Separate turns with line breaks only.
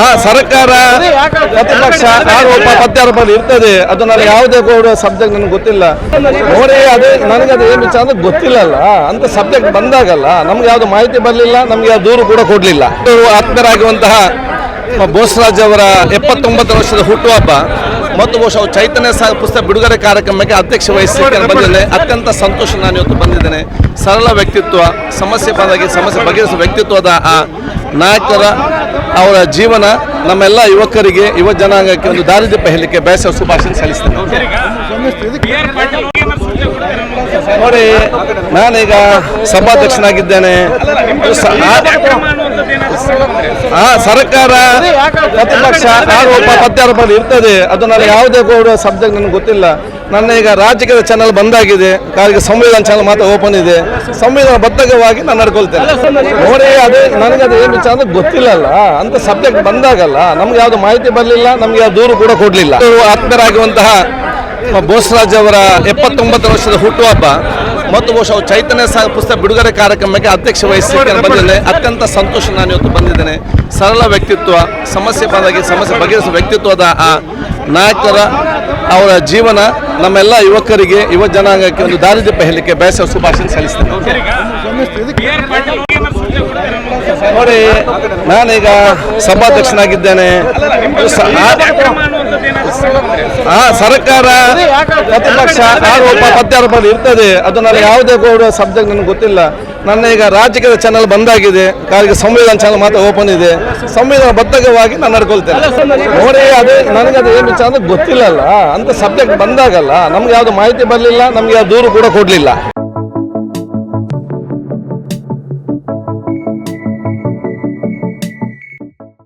ಆ ಸರ್ಕಾರ ಪ್ರತಿಪಕ್ಷ ಆರೋಪ ಪ್ರತ್ಯಾರೋಪ ಇರ್ತದೆ. ಅದು ನನಗೆ ಯಾವುದೇ ಕೂಡ ಸಬ್ಜೆಕ್ಟ್ ನನಗೆ ಗೊತ್ತಿಲ್ಲ. ನೋಡಿ ಅದೇ ನನಗೆ ಅದು ಏನು ವಿಚಾರ ಅಂದ್ರೆ ಗೊತ್ತಿಲ್ಲಲ್ಲ. ಅಂತ ಸಬ್ಜೆಕ್ಟ್ ಬಂದಾಗಲ್ಲ. ನಮ್ಗೆ ಯಾವುದು ಮಾಹಿತಿ ಬರಲಿಲ್ಲ ನಮ್ಗೆ ಯಾವ ದೂರು ಕೂಡ ಕೊಡಲಿಲ್ಲ. ಆತ್ಮೀಯರಾಗುವಂತಹ ಬೋಸರಾಜ್ ಅವರ ಎಪ್ಪತ್ತೊಂಬತ್ತು ವರ್ಷದ ಹುಟ್ಟುಹಬ್ಬ. ಮತ್ತು ಬಹುಶಃ ಅವ್ರು ಚೈತನ್ಯ ಸಹ ಪುಸ್ತಕ ಬಿಡುಗಡೆ ಕಾರ್ಯಕ್ರಮಕ್ಕೆ ಅಧ್ಯಕ್ಷ ವಹಿಸಿ ಬಂದಿದ್ದೇನೆ ಅತ್ಯಂತ ಸಂತೋಷ ನಾನು ಇವತ್ತು ಬಂದಿದ್ದೇನೆ. ಸರಳ ವ್ಯಕ್ತಿತ್ವ ಸಮಸ್ಯೆ ಬಂದಾಗಿ ಸಮಸ್ಯೆ ಬಗೆಹರಿಸುವ ವ್ಯಕ್ತಿತ್ವದ ಆ ನಾಯಕರ ಅವರ ಜೀವನ ನಮ್ಮೆಲ್ಲ ಯುವಕರಿಗೆ ಯುವ ಜನಾಂಗಕ್ಕೆ ಒಂದು ದಾರಿದೀಪ ಹೇಳಲಿಕ್ಕೆ ಬೇಸರ ಶುಭಾಶಯ ಸಲ್ಲಿಸ್ತೇನೆ. ನೋಡಿ, ನಾನೀಗ ಸಭಾಧ್ಯಕ್ಷನಾಗಿದ್ದೇನೆ. ಆ- ಸರ್ಕಾರ ಪ್ರತಿಪಕ್ಷ ಆರೋಪ ಪ್ರತ್ಯಾರೋಪ ಇರ್ತದೆ. ಅದು ನನಗೆ ಯಾವುದೇ ಕೂಡ ಸಬ್ಜೆಕ್ಟ್ ನನಗೆ ಗೊತ್ತಿಲ್ಲ. ನನ್ನ ಈಗ ರಾಜಕೀಯದ ಚಾನಲ್ ಬಂದಾಗಿದೆ. ಕಾರಿಗೆ ಸಂವಿಧಾನ ಚಾನಲ್ ಮಾತ್ರ ಓಪನ್ ಇದೆ. ಸಂವಿಧಾನ ಬದ್ಧವಾಗಿ ನಾನು ನಡ್ಕೊಳ್ತೇನೆ. ನೋಡಿ, ಅದೇ ನನಗೆ ಅದು ಏನು ವಿಚಾರ ಗೊತ್ತಿಲ್ಲಲ್ಲ. ಅಂತ ಸಬ್ಜೆಕ್ಟ್ ಬಂದಾಗಲ್ಲ. ನಮ್ಗೆ ಯಾವುದು ಮಾಹಿತಿ ಬರಲಿಲ್ಲ, ನಮ್ಗೆ ಯಾವ ದೂರು ಕೂಡ ಕೊಡಲಿಲ್ಲ. ಆತ್ಮರಾಗುವಂತಹ ಬೋಸರಾಜ್ ಅವರ ಎಪ್ಪತ್ತೊಂಬತ್ತು ವರ್ಷದ ಹುಟ್ಟುಹಬ್ಬ ಮತ್ತು ಬಹುಶಃ ಚೈತನ್ಯ ಸಾ ಪುಸ್ತಕ ಬಿಡುಗಡೆ ಕಾರ್ಯಕ್ರಮಕ್ಕೆ ಅಧ್ಯಕ್ಷ ವಹಿಸಿ ಬಂದಿದ್ದೇನೆ ಅತ್ಯಂತ ಸಂತೋಷ ನಾನು ಇವತ್ತು ಬಂದಿದ್ದೇನೆ. ಸರಳ ವ್ಯಕ್ತಿತ್ವ ಸಮಸ್ಯೆ ಬಂದಾಗಿ ಸಮಸ್ಯೆ ಬಗೆಹರಿಸುವ ವ್ಯಕ್ತಿತ್ವದ ಆ ನಾಯಕರ ಅವರ ಜೀವನ ನಮ್ಮೆಲ್ಲ ಯುವಕರಿಗೆ ಯುವ ಜನಾಂಗಕ್ಕೆ ಒಂದು ದಾರಿದೀಪ ಹೇಳಲಿಕ್ಕೆ ಬಯಸುವ ಶುಭಾಶಯ ಸಲ್ಲಿಸ್ತೇನೆ. ನೋಡಿ ನಾನೀಗ ಸಭಾಧ್ಯಕ್ಷನಾಗಿದ್ದೇನೆ. ಆ- ಸರ್ಕಾರ ಪ್ರತಿಪಕ್ಷ ಆರೋಪ ಪ್ರತ್ಯಾರೋಪ ಇರ್ತದೆ. ಅದು ನನಗೆ ಯಾವುದೇ ಸಬ್ಜೆಕ್ಟ್ ನನಗೆ ಗೊತ್ತಿಲ್ಲ. ನನ್ನ ಈಗ ರಾಜಕೀಯದ ಚಾನಲ್ ಬಂದಾಗಿದೆ. ಕಾರ್ಯ ಸಂವಿಧಾನ ಚಾನಲ್ ಮಾತ್ರ ಓಪನ್ ಇದೆ. ಸಂವಿಧಾನ ಬದ್ಧವಾಗಿ ನಾನು ನಡ್ಕೊಳ್ತೇನೆ. ನೋಡಿ, ಅದೇ ನನಗೆ ಅದು ಏನು ವಿಚಾರ ಗೊತ್ತಿಲ್ಲಲ್ಲ. ಅಂತ ಸಬ್ಜೆಕ್ಟ್ ಬಂದಾಗಲ್ಲ. ನಮ್ಗೆ ಯಾವುದು ಮಾಹಿತಿ ಬರಲಿಲ್ಲ, ನಮ್ಗೆ ಯಾವ ದೂರು ಕೂಡ ಕೊಡಲಿಲ್ಲ.